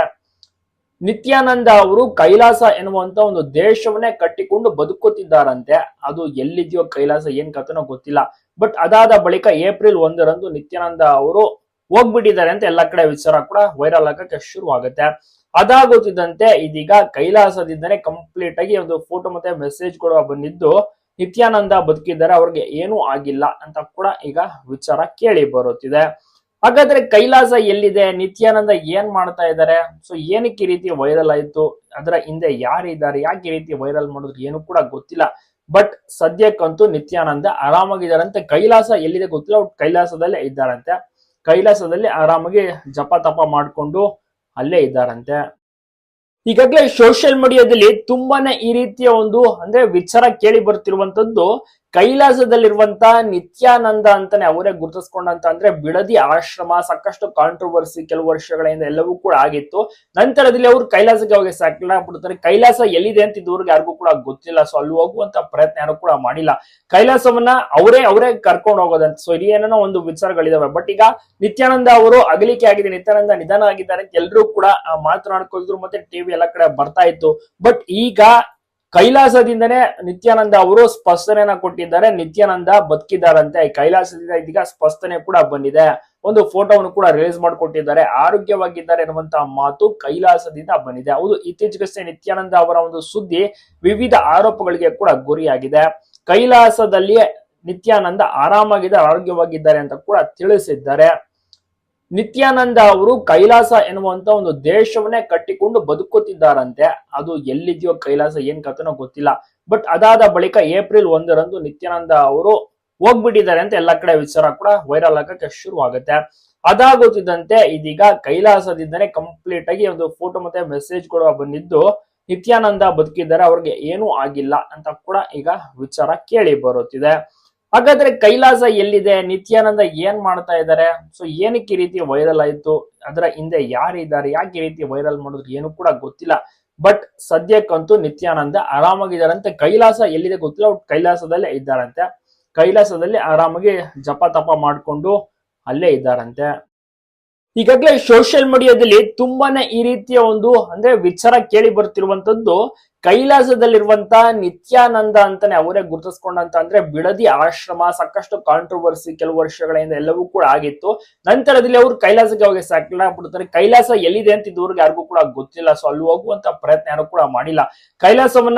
ನಿತ್ಯಾನಂದ ಅವರು ಕೈಲಾಸ ಎನ್ನುವಂತ ಒಂದು ದೇಶವನ್ನೇ ಕಟ್ಟಿಕೊಂಡು ಬದುಕುತ್ತಿದ್ದಾರಂತೆ. ಅದು ಎಲ್ಲಿದೆಯೋ ಕೈಲಾಸ ಏನ್ ಕಥನೋ ಗೊತ್ತಿಲ್ಲ. ಬಟ್ ಅದಾದ ಬಳಿಕ ಏಪ್ರಿಲ್ ಒಂದರಂದು ನಿತ್ಯಾನಂದ ಅವರು ಹೋಗ್ಬಿಟ್ಟಿದ್ದಾರೆ ಅಂತ ಎಲ್ಲ ಕಡೆ ವಿಚಾರ ಕೂಡ ವೈರಲ್ ಆಗಕ್ಕೆ ಶುರು ಆಗುತ್ತೆ ಅದಾಗುತ್ತಿದ್ದಂತೆ ಇದೀಗ ಕೈಲಾಸದಿಂದನೇ ಕಂಪ್ಲೀಟ್ ಆಗಿ ಒಂದು ಫೋಟೋ ಮತ್ತೆ ಮೆಸೇಜ್ ಕೂಡ ಬಂದಿದ್ದು ನಿತ್ಯಾನಂದ ಬದುಕಿದ್ದಾರೆ, ಅವ್ರಿಗೆ ಏನೂ ಆಗಿಲ್ಲ ಅಂತ ಕೂಡ ಈಗ ವಿಚಾರ ಕೇಳಿ ಬರುತ್ತಿದೆ. ಹಾಗಾದ್ರೆ ಕೈಲಾಸ ಎಲ್ಲಿದೆ? ನಿತ್ಯಾನಂದ ಏನ್ ಮಾಡ್ತಾ ಇದ್ದಾರೆ? ಸೊ ಏನಕ್ಕೆ ಈ ರೀತಿ ವೈರಲ್ ಆಯ್ತು? ಅದರ ಹಿಂದೆ ಯಾರಿದ್ದಾರೆ? ಯಾಕೆ ಈ ರೀತಿ ವೈರಲ್ ಮಾಡಿದ್ರು ಏನು ಕೂಡ ಗೊತ್ತಿಲ್ಲ. ಬಟ್ ಸದ್ಯಕ್ಕಂತೂ ನಿತ್ಯಾನಂದ ಆರಾಮಾಗಿದ್ದಾರಂತೆ. ಕೈಲಾಸ ಎಲ್ಲಿದೆ ಗೊತ್ತಿಲ್ಲ ಕೈಲಾಸದಲ್ಲೇ ಇದ್ದಾರಂತೆ. ಕೈಲಾಸದಲ್ಲಿ ಆರಾಮಾಗಿ ಜಪ ತಪ ಮಾಡ್ಕೊಂಡು ಅಲ್ಲೇ ಇದ್ದಾರಂತೆ. ಈಗಾಗಲೇ ಸೋಷಿಯಲ್ ಮೀಡಿಯಾದಲ್ಲಿ ತುಂಬಾನೇ ಈ ರೀತಿಯ ಒಂದು, ಅಂದ್ರೆ ವಿಚಾರ ಕೇಳಿ ಬರ್ತಿರುವಂತದ್ದು ಕೈಲಾಸದಲ್ಲಿರುವಂತ ನಿತ್ಯಾನಂದ ಅಂತಾನೆ ಅವರೇ ಗುರುತಿಸ್ಕೊಂಡಂತ ಅಂದ್ರೆ ಬಿಡದಿ ಆಶ್ರಮ, ಸಾಕಷ್ಟು ಕಾಂಟ್ರವರ್ಸಿ ಕೆಲವು ವರ್ಷಗಳಿಂದ ಎಲ್ಲವೂ ಕೂಡ ಆಗಿತ್ತು. ನಂತರದಲ್ಲಿ ಅವರು ಕೈಲಾಸಕ್ಕೆ ಹೋಗಿ ಸೆಟ್ಲ್ ಆಗ್ಬಿಡ್ತಾರೆ. ಕೈಲಾಸ ಎಲ್ಲಿದೆ ಅಂತ ಇದುವರೆಗೆ ಯಾರಿಗೂ ಕೂಡ ಗೊತ್ತಿಲ್ಲ. ಸೊ ಅಲ್ಲಿ ಹೋಗುವಂತ ಪ್ರಯತ್ನ ಯಾರು ಕೂಡ ಮಾಡಿಲ್ಲ. ಕೈಲಾಸವನ್ನ ಅವರೇ ಅವರೇ ಕರ್ಕೊಂಡು ಹೋಗೋದಂತ. ಸೊ ಇಲ್ಲಿ ಏನೇನೋ ಒಂದು ವಿಚಾರಗಳಿದಾವೆ. ಬಟ್ ಈಗ ನಿತ್ಯಾನಂದ ಅವರು ಅಗಲಿಕೆ ಆಗಿದೆ. ನಿತ್ಯಾನಂದ ನಿಧನ ಆಗಿದ್ದಾರೆ ಅಂತ ಎಲ್ಲರೂ ಕೂಡ ಮಾತನಾಡ್ಕೊಳ್ದ್ರು ಮತ್ತೆ ಟಿವಿ ಎಲ್ಲ ಕಡೆ ಬರ್ತಾ ಇತ್ತು. ಬಟ್ ಈಗ ಕೈಲಾಸದಿಂದನೇ ನಿತ್ಯಾನಂದ ಅವರು ಸ್ಪಷ್ಟನೆಯನ್ನ ಕೊಟ್ಟಿದ್ದಾರೆ. ನಿತ್ಯಾನಂದ ಬದುಕಿದ್ದಾರಂತೆ. ಕೈಲಾಸದಿಂದ ಇದೀಗ ಸ್ಪಷ್ಟನೆ ಕೂಡ ಬಂದಿದೆ. ಒಂದು ಫೋಟೋವನ್ನು ಕೂಡ ರಿಲೀಸ್ ಮಾಡಿಕೊಟ್ಟಿದ್ದಾರೆ. ಆರೋಗ್ಯವಾಗಿದ್ದಾರೆ ಎನ್ನುವಂತಹ ಮಾತು ಕೈಲಾಸದಿಂದ ಬಂದಿದೆ. ಹೌದು, ಇತ್ತೀಚೆಗಷ್ಟೇ ನಿತ್ಯಾನಂದ ಅವರ ಒಂದು ಸುದ್ದಿ ವಿವಿಧ ಆರೋಪಗಳಿಗೆ ಕೂಡ ಗುರಿಯಾಗಿದೆ. ಕೈಲಾಸದಲ್ಲಿಯೇ ನಿತ್ಯಾನಂದ ಆರಾಮಾಗಿದ್ದಾರೆ, ಆರೋಗ್ಯವಾಗಿದ್ದಾರೆ ಅಂತ ಕೂಡ ತಿಳಿಸಿದ್ದಾರೆ. ನಿತ್ಯಾನಂದ ಅವರು ಕೈಲಾಸ ಎನ್ನುವಂತ ಒಂದು ದೇಶವನ್ನೇ ಕಟ್ಟಿಕೊಂಡು ಬದುಕುತ್ತಿದ್ದಾರಂತೆ. ಅದು ಎಲ್ಲಿದೆಯೋ ಕೈಲಾಸ ಏನ್ ಕಥನೋ ಗೊತ್ತಿಲ್ಲ. ಬಟ್ ಅದಾದ ಬಳಿಕ ಏಪ್ರಿಲ್ ಒಂದರಂದು ನಿತ್ಯಾನಂದ ಅವರು ಹೋಗ್ಬಿಟ್ಟಿದ್ದಾರೆ ಅಂತ ಎಲ್ಲ ಕಡೆ ವಿಚಾರ ಕೂಡ ವೈರಲ್ ಆಗಕ್ಕೆ ಶುರು ಆಗುತ್ತೆ ಅದಾಗುತ್ತಿದ್ದಂತೆ ಇದೀಗ ಕೈಲಾಸದಿಂದನೇ ಕಂಪ್ಲೀಟ್ ಆಗಿ ಒಂದು ಫೋಟೋ ಮತ್ತೆ ಮೆಸೇಜ್ ಕೂಡ ಬಂದಿದ್ದು ನಿತ್ಯಾನಂದ ಬದುಕಿದ್ದಾರೆ, ಅವ್ರಿಗೆ ಏನೂ ಆಗಿಲ್ಲ ಅಂತ ಕೂಡ ಈಗ ವಿಚಾರ ಕೇಳಿ ಬರುತ್ತಿದೆ. ಹಾಗಾದ್ರೆ ಕೈಲಾಸ ಎಲ್ಲಿದೆ? ನಿತ್ಯಾನಂದ ಏನ್ ಮಾಡ್ತಾ ಇದ್ದಾರೆ? ಸೊ ಏನಕ್ಕೆ ಈ ರೀತಿ ವೈರಲ್ ಆಯ್ತು? ಅದರ ಹಿಂದೆ ಯಾರಿದ್ದಾರೆ? ಯಾಕೆ ಈ ರೀತಿ ವೈರಲ್ ಮಾಡಿದ್ರು ಏನು ಕೂಡ ಗೊತ್ತಿಲ್ಲ. ಬಟ್ ಸದ್ಯಕ್ಕಂತೂ ನಿತ್ಯಾನಂದ ಆರಾಮಾಗಿದ್ದಾರಂತೆ. ಕೈಲಾಸ ಎಲ್ಲಿದೆ ಗೊತ್ತಿಲ್ಲ ಕೈಲಾಸದಲ್ಲೇ ಇದ್ದಾರಂತೆ. ಕೈಲಾಸದಲ್ಲಿ ಆರಾಮಾಗಿ ಜಪ ತಪ ಮಾಡ್ಕೊಂಡು ಅಲ್ಲೇ ಇದ್ದಾರಂತೆ. ಈಗಾಗಲೇ ಸೋಷಿಯಲ್ ಮೀಡಿಯಾದಲ್ಲಿ ತುಂಬಾನೇ ಈ ರೀತಿಯ ಒಂದು, ಅಂದ್ರೆ ವಿಚಾರ ಕೇಳಿ ಬರ್ತಿರುವಂತದ್ದು ಕೈಲಾಸದಲ್ಲಿರುವಂತ ನಿತ್ಯಾನಂದ ಅಂತಾನೆ ಅವರೇ ಗುರುತಿಸ್ಕೊಂಡಂತ, ಅಂದ್ರೆ ಬಿಡದಿ ಆಶ್ರಮ, ಸಾಕಷ್ಟು ಕಾಂಟ್ರವರ್ಸಿ ಕೆಲವು ವರ್ಷಗಳಿಂದ ಎಲ್ಲವೂ ಕೂಡ ಆಗಿತ್ತು. ನಂತರದಲ್ಲಿ ಅವರು ಕೈಲಾಸಕ್ಕೆ ಹೋಗಿ ಸೆಟ್ಲ್ ಆಗ್ಬಿಡ್ತಾರೆ. ಕೈಲಾಸ ಎಲ್ಲಿದೆ ಅಂತ ಇದುವರೆಗೆ ಯಾರಿಗೂ ಕೂಡ ಗೊತ್ತಿಲ್ಲ. ಸೊ ಅಲ್ಲಿ ಹೋಗುವಂತ ಪ್ರಯತ್ನ ಯಾರು ಕೂಡ ಮಾಡಿಲ್ಲ. ಕೈಲಾಸವನ್ನ